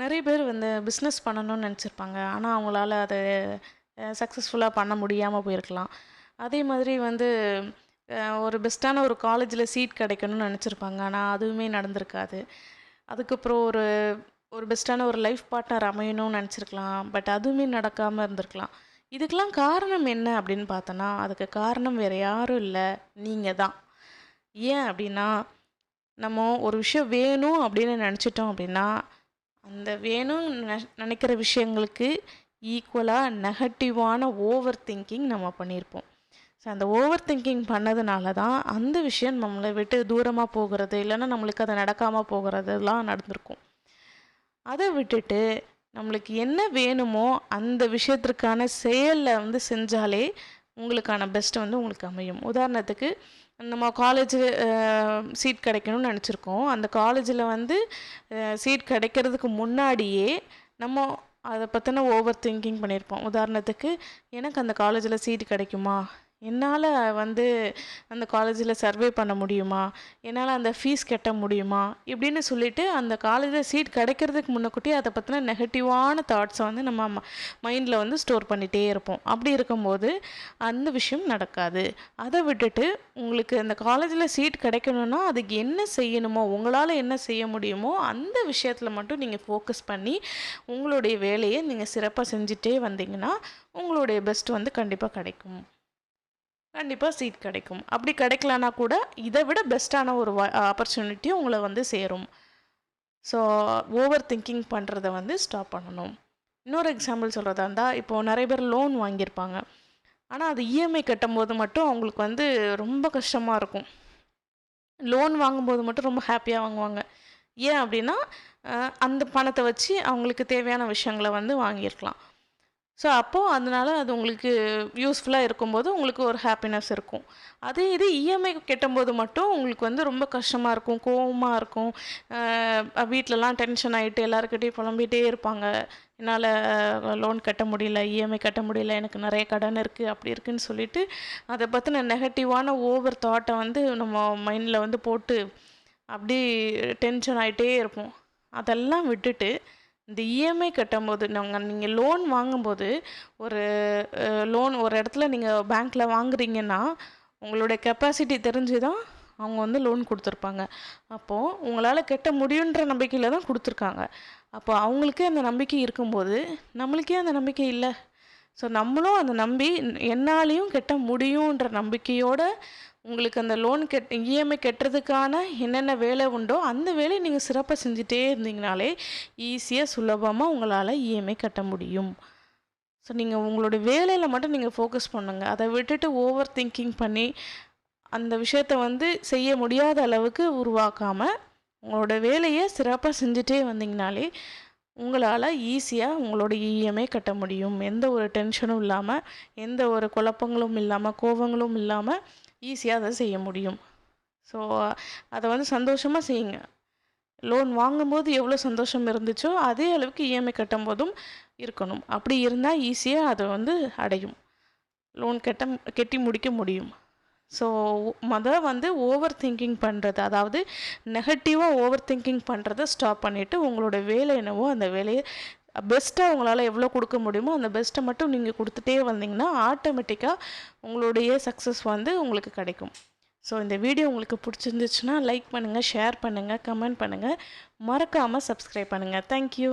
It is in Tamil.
நிறைய பேர் வந்து பிஸ்னஸ் பண்ணணும்னு நினச்சிருப்பாங்க. ஆனால் அவங்களால அதை சக்ஸஸ்ஃபுல்லாக பண்ண முடியாமல் போயிருக்கலாம். அதே மாதிரி வந்து ஒரு பெஸ்ட்டான ஒரு காலேஜில் சீட் கிடைக்கணும்னு நினச்சிருப்பாங்க. ஆனால் அதுவுமே நடந்திருக்காது. அதுக்கப்புறம் ஒரு ஒரு பெஸ்ட்டான ஒரு லைஃப் பார்ட்னர் அமையணும்னு நினச்சிருக்கலாம். பட் அதுவுமே நடக்காமல் இருந்திருக்கலாம். இதுக்கெலாம் காரணம் என்ன அப்படின்னு பார்த்தோன்னா அதுக்கு காரணம் வேறு யாரும் இல்லை. நீங்கள் தான். ஏன் அப்படின்னா நம்ம ஒரு விஷயம் வேணும் அப்படின்னு நினச்சிட்டோம் அப்படின்னா அந்த வேணும்னு நெ- நினைக்கிற விஷயங்களுக்கு ஈக்குவலாக நெகட்டிவான ஓவர் திங்கிங் நம்ம பண்ணியிருப்போம். ஸோ அந்த ஓவர் திங்கிங் பண்ணதுனால தான் அந்த விஷயம் நம்மளை விட்டு தூரமாக போகிறது இல்லைன்னா நம்மளுக்கு அது நடக்காமல் போகிறதுலாம் நடந்திருக்கும். அதை விட்டுட்டு நம்மளுக்கு என்ன வேணுமோ அந்த விஷயத்திற்கான செயலில் வந்து செஞ்சாலே உங்களுக்கான பெஸ்ட்டு வந்து உங்களுக்கு அமையும். உதாரணத்துக்கு நம்ம காலேஜ் சீட் கிடைக்கணும்னு நினச்சிருக்கோம். அந்த காலேஜில் வந்து சீட் கிடைக்கிறதுக்கு முன்னாடியே நம்ம அதை பற்றின ஓவர் திங்கிங் பண்ணியிருப்போம் உதாரணத்துக்கு எனக்கு அந்த காலேஜில் சீட் கிடைக்குமா? என்னால் வந்து அந்த காலேஜில் சர்வே பண்ண முடியுமா? என்னால் அந்த ஃபீஸ் கட்ட முடியுமா? இப்படின்னு சொல்லிட்டு அந்த காலேஜில் சீட் கிடைக்கிறதுக்கு முன்னக்கூட்டி அதை பற்றின நெகட்டிவான தாட்ஸை வந்து நம்ம மைண்டில் வந்து ஸ்டோர் பண்ணிகிட்டே இருப்போம். அப்படி இருக்கும்போது அந்த விஷயம் நடக்காது. அதை விட்டுட்டு உங்களுக்கு அந்த காலேஜில் சீட் கிடைக்கணும்னா அதுக்கு என்ன செய்யணுமோ உங்களால் என்ன செய்ய முடியுமோ அந்த விஷயத்தில் மட்டும் நீங்கள் ஃபோக்கஸ் பண்ணி உங்களுடைய வேலையை நீங்கள் சிறப்பாக செஞ்சுட்டே வந்தீங்கன்னா உங்களுடைய பெஸ்ட் வந்து கண்டிப்பாக கிடைக்கும். கண்டிப்பாக சீட் கிடைக்கும். அப்படி கிடைக்கலனா கூட இதை விட பெஸ்ட்டான ஒரு ஆப்பர்ச்சுனிட்டி உங்களை வந்து சேரும். ஸோ ஓவர் திங்கிங் பண்ணுறத வந்து ஸ்டாப் பண்ணணும். இன்னொரு எக்ஸாம்பிள் சொல்கிறதா இருந்தால் இப்போது நிறைய பேர் லோன் வாங்கியிருப்பாங்க. ஆனால் அது இஎம்ஐ கட்டும்போது மட்டும் அவங்களுக்கு வந்து ரொம்ப கஷ்டமாக இருக்கும். லோன் வாங்கும்போது மட்டும் ரொம்ப ஹாப்பியாக வாங்குவாங்க. ஏன் அப்படின்னா அந்த பணத்தை வச்சு அவங்களுக்கு தேவையான விஷயங்களை வந்து வாங்கியிருக்கலாம். ஸோ அப்போது அதனால் அது உங்களுக்கு யூஸ்ஃபுல்லாக இருக்கும்போது உங்களுக்கு ஒரு ஹாப்பினஸ் இருக்கும். அதே இது இஎம்ஐ கட்டும்போது மட்டும் உங்களுக்கு வந்து ரொம்ப கஷ்டமாக இருக்கும் கோவமாக இருக்கும். வீட்டிலலாம் டென்ஷன் ஆகிட்டு எல்லாருக்கிட்டையும் புலம்பிகிட்டே இருப்பாங்க. என்னால் லோன் கட்ட முடியல இஎம்ஐ கட்ட முடியல எனக்கு நிறைய கடன் இருக்குது அப்படி இருக்குன்னு சொல்லிட்டு அதை பற்றின நெகட்டிவான ஓவர் தாட்டை வந்து நம்ம மைண்டில் வந்து போட்டு அப்படி டென்ஷன் ஆகிட்டே இருப்போம். அதெல்லாம் விட்டுட்டு இந்த இஎம்ஐ கட்டும்போது நாங்கள் நீங்கள் லோன் வாங்கும்போது ஒரு லோன் ஒரு இடத்துல நீங்கள் பேங்க்கில் வாங்குறீங்கன்னா உங்களுடைய கெப்பாசிட்டி தெரிஞ்சு தான் அவங்க வந்து லோன் கொடுத்துருப்பாங்க. அப்போது உங்களால் கட்ட முடியுன்ற நம்பிக்கையில் தான் கொடுத்துருக்காங்க. அப்போ அவங்களுக்கே அந்த நம்பிக்கை இருக்கும்போது நம்மளுக்கே அந்த நம்பிக்கை இல்லை. ஸோ நம்மளும் அதை நம்பி என்னாலையும் கட்ட முடியுன்ற நம்பிக்கையோட உங்களுக்கு அந்த லோன் கெட் இஎம்ஐ கட்டுறதுக்கான என்னென்ன வேலை உண்டோ அந்த வேலையை நீங்கள் சிறப்பாக செஞ்சுட்டே இருந்தீங்கனாலே ஈஸியாக சுலபமாக உங்களால் இஎம்ஐ கட்ட முடியும். ஸோ நீங்கள் உங்களோட வேலையில் மட்டும் நீங்கள் ஃபோக்கஸ் பண்ணுங்கள் அதை விட்டுட்டு ஓவர் திங்கிங் பண்ணி அந்த விஷயத்த வந்து செய்ய முடியாத அளவுக்கு உருவாக்காமல் உங்களோட வேலையை சிறப்பாக செஞ்சுட்டே வந்தீங்கனாலே உங்களால் ஈஸியாக உங்களோட இஎம்ஐ கட்ட முடியும். எந்த ஒரு டென்ஷனும் இல்லாமல் எந்த ஒரு குழப்பங்களும் இல்லாமல் கோவங்களும் இல்லாமல் ஈஸியாக அதை செய்ய முடியும். ஸோ அதை வந்து சந்தோஷமாக செய்யுங்க. லோன் வாங்கும்போது எவ்வளோ சந்தோஷம் இருந்துச்சோ அதே அளவுக்கு இஎம்ஐ கட்டும்போதும் இருக்கணும். அப்படி இருந்தால் ஈஸியாக அதை வந்து அடையும். லோன் கட்ட கட்டி முடிக்க முடியும். ஸோ மொதல் வந்து ஓவர் திங்கிங் பண்ணுறது அதாவது நெகட்டிவாக ஓவர் திங்கிங் பண்ணுறதை ஸ்டாப் பண்ணிவிட்டு உங்களோட வேலை என்னவோ அந்த வேலையை பெஸ்ட்டாக உங்களால் எவ்வளோ கொடுக்க முடியுமோ அந்த பெஸ்ட்டை மட்டும் நீங்கள் கொடுத்துட்டே வந்தீங்கன்னா ஆட்டோமேட்டிக்காக உங்களுடைய சக்ஸஸ் வந்து உங்களுக்கு கிடைக்கும். ஸோ இந்த வீடியோ உங்களுக்கு பிடிச்சிருந்துச்சுன்னா லைக் பண்ணுங்கள் ஷேர் பண்ணுங்கள் கமெண்ட் பண்ணுங்கள் மறக்காமல் சப்ஸ்கிரைப் பண்ணுங்கள் தேங்க்யூ